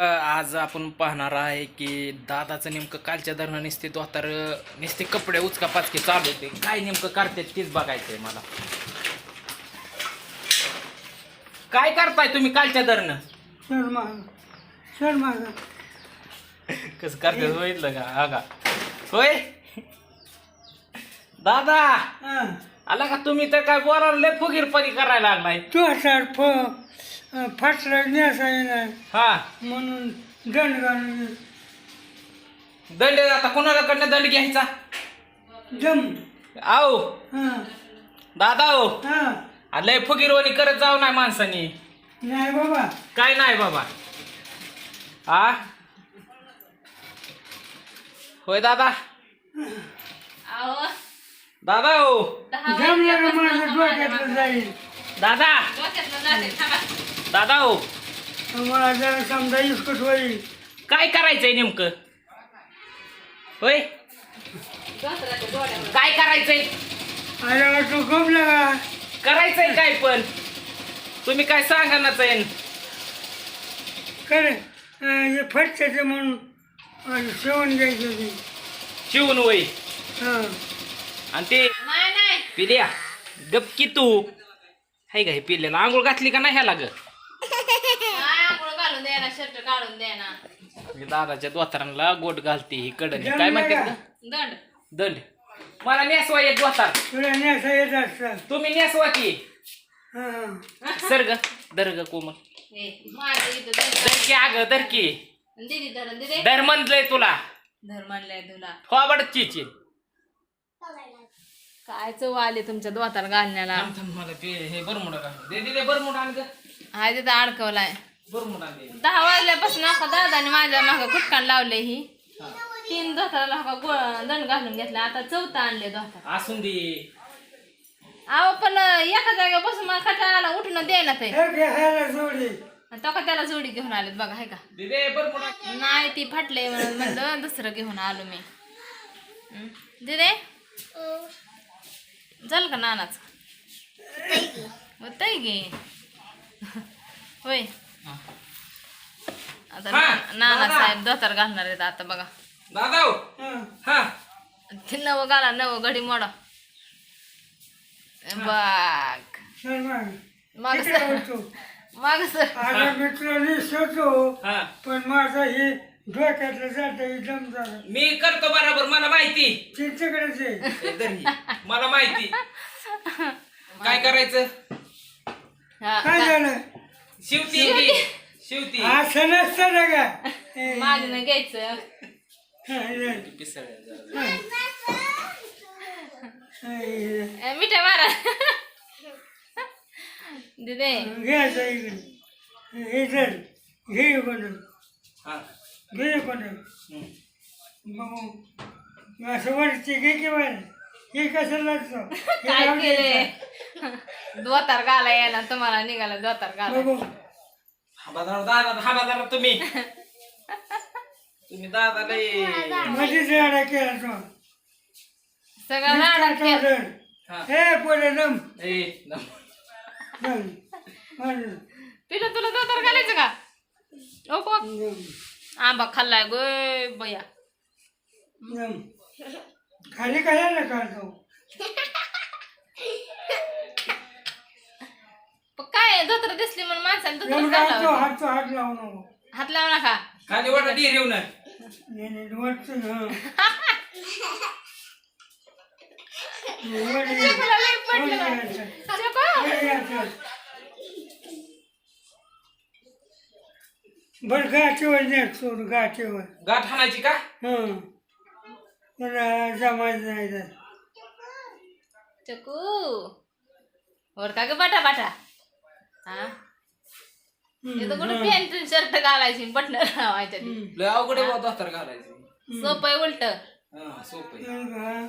आज आपण पाहणार आहे की दादाचं नेमकं कालच्या दरम्यान नुसते दोतार नुसते कपडे उचका पाचके चालू होते. काय नेमकं करतात तेच बघायचंय मला. काय करताय तुम्ही कालच्या दरनं माग कसं करतात बघितलं का? हा का? होय? दादा! आला का तुम्ही? तर काय बोलायला लय फुगीरपणी करायला लागलाय. तू सर हा. म्हणून दंड घालून दंड आता कोणाला कडनं दंड घ्यायचा? जम. आओ. हां. दादा हो हां. आ, लय फुगीरवणी करत जाऊ नाही माणसानी. नाही बाबा. काय नाही बाबा. आ? होय दादा. अहो, दादा हो दहा जमलं वाजल्यापासून माझं डोक्यातलं माझ्या जाईल? दादा. डोक्यातनं जाते. थांबा. दादा हो. मला जरा समजा इस्कट होईल. काय करायचंय नेमकं? होय. काय करायचंय? खूप लागा. करायचंय काय पण? तुम्ही काय सांगा ना चैन खरं हे फटच्याचे म्हणून शेवून घ्यायचं ते. शिवून वय हां. आणि ते नाही नाही. पिल्या. गपकी तू. हाय का हे पिल्याला आंघोळ घातली का नाही ह्याला ग काय आंघोळ घालून द्या ना शर्ट काढून द्या ना. दादाच्या दोतारांना गोट घालते ही कडन. काय म्हणते? दंड. दंड. मला नेसवा येत दोतार. तुला न्यासा येत असतं तुम्ही नेसवा की. हां सर्ग दर्ग कोमल. ए, माझं इथं दंड दरकी अग दरकी दिदी धरण दिदे. दर म्हणलंय तुला. धर म्हणलंय तुला. थोबड चिची. काय चव आले तुमच्या दोतार घालण्याला? मला ते हे बरमुडा का दे बरमुडा आण ग. हाय तिथं अडकवलाय. दहा वाजल्यापासून आता दादाने माझ्या मागं कुटकान लावले ही. तीन दोताराला हा गो दंड घालून घेतला. आता चौथा आणले दोतार असून दे. अहो पण एका जागेवर बसून मला कटाळाला उठून द्यायला ते? हे तो का त्याला जोडी. घेऊन आलेत बघा हाय का? नाही ती फाटले म्हणून म्हणलं दुसरं घेऊन आलो मी. दिदे? झालं का नानाच? होतंय गे होय. आता हा, ना- नाना दादा. साहेब दोतार घालणार आहेत आता बघा. दादा हो. हां. ते नवं घाला नवं घडी मोडा. बाग. माग सर आवडतो माग सर आता मित्रांनी शोधतो हा. पण माझं हे डोक्यातलं जात दम झालं मी करतो बरोबर मला माहिती. आहे ही. मला माहिती. काय करायचं? हा, काय झालं? शिवती. की शिवती. असं नसतं हे, मागणं घ्यायचं. मिठा मारा. दिदे. घ्यायचं इकडे. हे धर. घे हा. घे हम्म. मग असं वरती घे की वर हे कसं लागतं काय लावून केले घ्यायचं. दोतार घाला यायला तुम्हाला निघाला दोतार दादा हाबा धरा तुम्ही. तुम्ही दादा लय मध्येच राडा केला तो. सगळं केलं. हा. हे पोरे ए, न-. पिलं तुला दोतार घालायचं का? ओ. आंबा खाल्लाय गोय बया. दम. खाली कशाला काढतो पण काय दिसली म्हणून माणसाने हात घालावं हात. हात लावू नको. हात लावू नका. खाली वाटा डी नाही, नाही, वरचं, हा. वर ये. लई बा. यायचं. बर गाठीवर सोड गाठीवर. गाठ हाणायची का? हं. जमायचं नाही तर. चकू. वर का ग बाटा बाटा? हा? इथं कुठे पॅन्ट शर्ट घालायची बटन लावायच्या ती. लय अवघड आहे दोस्तर घालायचं. सोपं आहे उलट. हा सोपं आहे. का?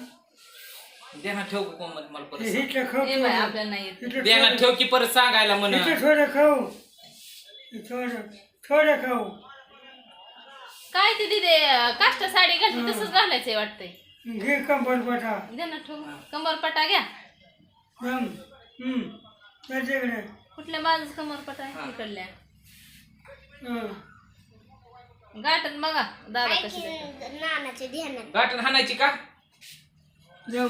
देना ठेव का कोमल मला हे परत हिटलं खाऊ हे बाय आपल्याला नाही येत. हिटलं देना थोडं- ठेव की परत सांगायला म्हण. हिटलं थोडं खाऊ. हे थोडं थोडं खाऊ. काय ते तिथे काष्ट साडी घातली तसंच घालायचंय वाटतंय. घे कंबर पटा. द्या ना ठेव. कंबर पटा घ्या. दम हं त्याच्याकडे. कुठल्या बाजूच पटा आहे? इकडल्या हं गाठन बघा दादा कशी देतात. ध्यानात गाठण हाणायची का जम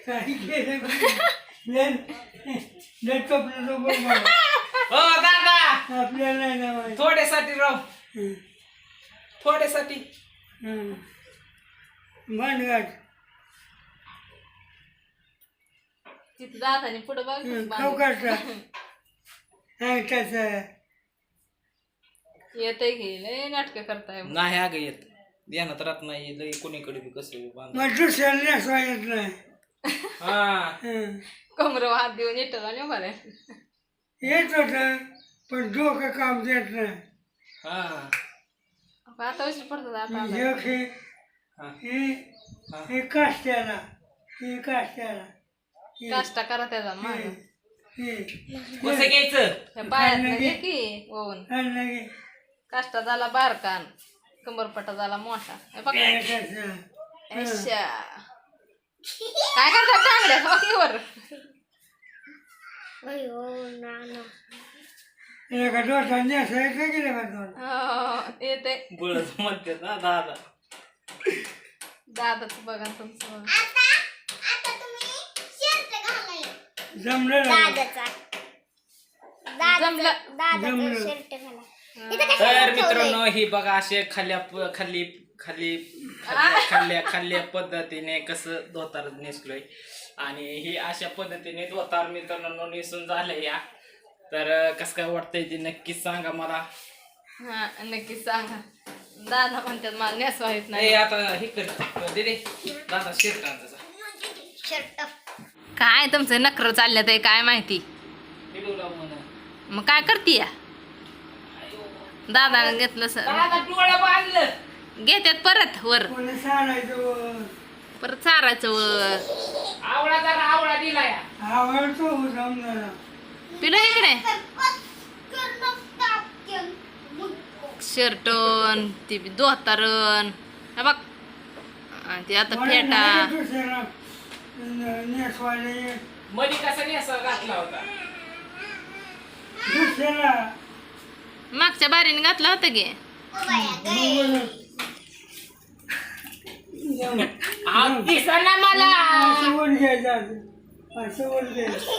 काही केलं हो दादा आपल्याला नाही. थोड्यासाठी राव. थोड्यासाठी हं. भांडगाठ तिथं दादाने पुढं बघ हं, खाऊ काढता ऐकायचं येतंय की लय नाटकं करताय नाही अगं येत. ध्यानात राहत नाही लई कोणीकडे बी कसं बांध मग दुसऱ्याला नेसवा येत नाही. हा. हं. कमर हात देऊन येतं आणि बरं येत होतं पण डोकं काम देत नाही. हा. आता उशीर पडतात आता हे हा. हे. हे काष्ट्याला हे काष्ट्याला हे- काष्टा करा त्याचा माग. हे. कसं घ्यायचं? त्या पायात घे. की ओवून काष्टा झाला बारकान. कंबरपटा झाला मोठा. हे बघ. काय करतात टांगड्या बाकीवर येते. म्हणते ना दादा. दादाच बघा तुमचं बघा. आता आता तुम्ही शर्ट घालाय जमलं दादाचा जमलं. दादाचा. दादाचा जमलं. शर्ट घाला. इथं तर कशाला मित्रांनो ही बघा असे खाल्ल्या प- खाली खाली खाल्ल्या खाल्ल्या खाल्ल्या पद्धतीने कसं धोतार नेसलोय. आणि ही अशा पद्धतीने धोतार मित्रांनो नेसून झालंय या. तर कसं काय वाटतंय ते नक्कीच सांगा मला. हा नक्की सांगा. दादा म्हणतात मला नेसवा येत नाही. नाही आता हे कर दे दे दादा त्याचा. शर्ट काय तुमचं नखर चालल्यात आहे काय माहिती. मग काय दादा घेतलं सर दादा बांधलं. घेतात परत वर. परत चारायचं वर. या पिलं इकडे. शर्टन ती धोतारण हे बघ. आणि ते आता फेटा. नेसवायला येत. मधी कसा नेसा घातला होता? दुसऱ्याला. मागच्या बारीने घातलं होतं की? दिसना मला. घ्यायचं घ्यायचं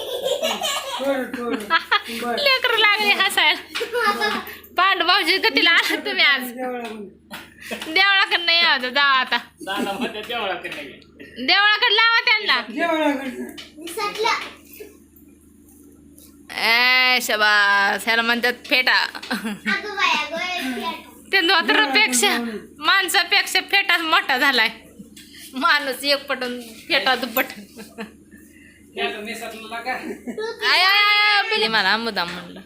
लेकर लागले हसायला. पांडू भाऊजी कधीला आला तुम्ही आज? देवळाकडे नाही यावं जा आता. देवळाकडे नाही देवळाकडे लावा त्यांना. ए शबास. ह्याला म्हणतात फेटा. ते धोतरापेक्षा माणसापेक्षा फेटा मोठा झालाय. माणूस एक पटन फेटा का आय मला मुदाम म्हणलं.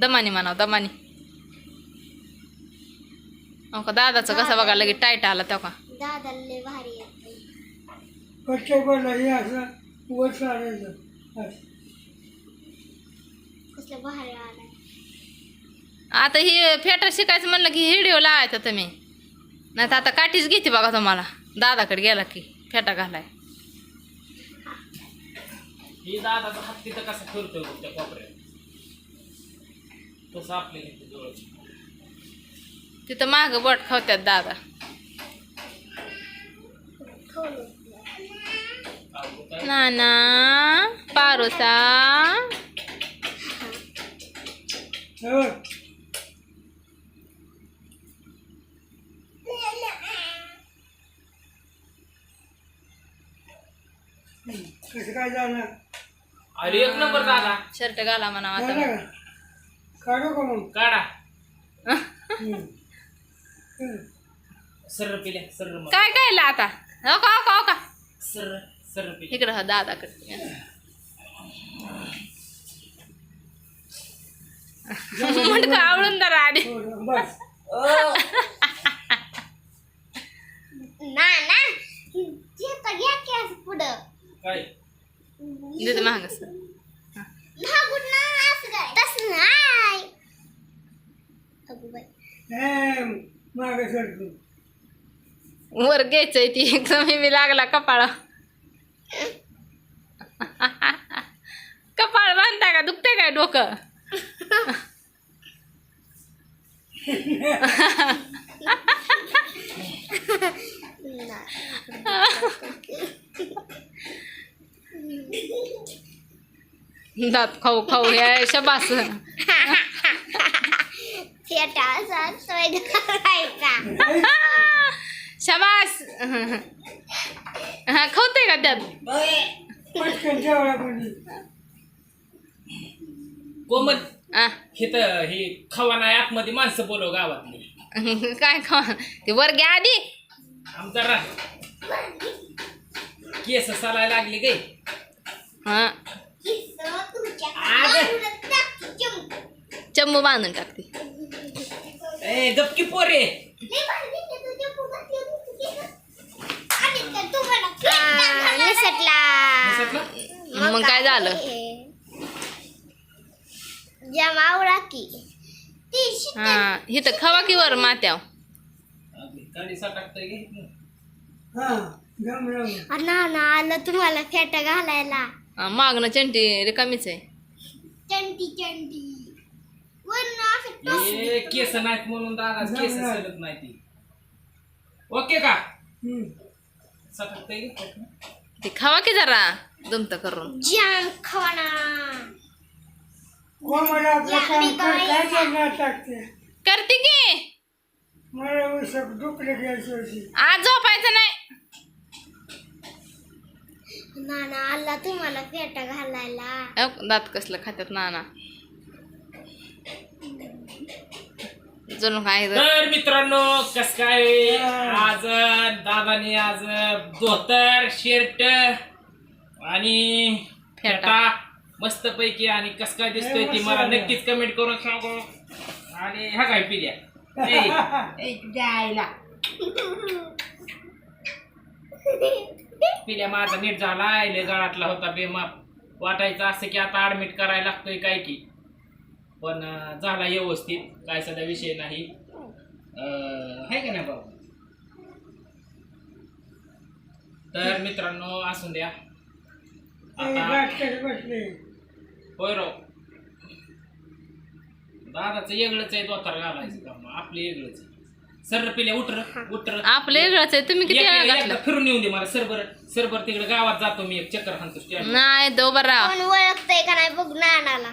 दमानी म्हणाव दमानी. अहो का दादाचं कसं बघा लगे टाईट आला तेव्हा भारी हे असं वर. कसलं भारी आलाय आता ही फेटा शिकायचं म्हणलं की व्हिडिओ लावायचा तुम्ही. नाही तर आता काठीच घेते बघा तुम्हाला. दादाकडे गेला की फेटा घालाय. ही दादाचा हात तिथं कसा फिरतोय बघ त्या कोपऱ्यात. तसं आपल्या इथे जवळ. तिथं माग बोट खावत्यात दादा. नाना पारोसा हे बघ. हं, कसं काय जाणार अरे एक नंबर दादा शर्ट घाला म्हणा झालं आता का काढू का मग काढा हं. हं. सर्र पिल्या सर्र मग. काय काय आता हो का हो का हो का सर्र इकडं हा दादाकडे म्हणतो आवडून पुढं. महाग असं हे मागे सरकू वर घ्यायचंय ती. एकदम मी लागला कपाळा कपाळ बांधता का दुखते काय डोकं दात खाऊ खाऊ हे शबास फेटा असा सोय घालायचा शबास हा खावते का त्यात पटकन जेवढा कोमल आ, हे तर हे खवाना आतमध्ये माणसं बोलव गावातली. काय खा ते वर घ्या आधी. आमचा केस सालायला लागली गे. हा. चंबू बांधून टाकते ए गपकी पोरे. निसटला. मग काय झालं? जमावला की. ती हा इथं खावा की वर मात्याव हा ना ना आलं तुम्हाला फेटा घालायला. हा, मागणं चंटी रिकामीच आहे. चंटी चंटी. हे केस नाहीत म्हणून दादा केस सरत नाही ओके का? ते खावा की जरा दुमत करून. जाम खाना. करते की? मला घ्यायची आज झोपायचं नाही. ना ना आला तुम्हाला फेटा घालायला. दात कसलं खात्यात नाना. जणू काय तर. तर मित्रांनो कस काय? आज दादाने आज धोतर शर्ट आणि फेटा. मस्त पैकी आणि कस काय दिसतोय ती मला नक्कीच कमेंट करून सांगू. आणि हा काय पिल्या? ए, ए, जायला. पिल्या माझा नीट झाला लय गळातला होता बेमाप. वाटायचं असं की आता ऍडमिट करायला लागतोय काय की. पण झाला व्यवस्थित. काय सध्या विषय नाही. आहे का नाही बाबा तर मित्रांनो असून द्या. आता होय राव. दादाचं वेगळंच आहे दोतार घालायचं काम. आपलं वेगळंच आहे. सर पिल्या उटर उटर आपलं वेगळंच आहे. तुम्ही किती वेळा घातलं? फिरून येऊन दे मला. सरबर सरबर तिकडे गावात जातो मी. एक चक्कर हाणतो. नाही तो बरा कोण ओळखतंय का नाही? बघ नानाला.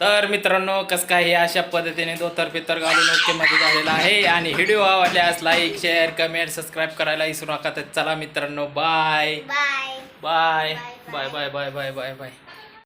तर मित्रांनो कसं काय हे अशा पद्धतीने दोतर पितर घालून ओकेमध्ये झालेला आहे. आणि व्हिडिओ आवडल्यास लाईक शेअर कमेंट सबस्क्राईब करायला विसरू नका. तर चला मित्रांनो bye bye bye bye bye bye bye bye bye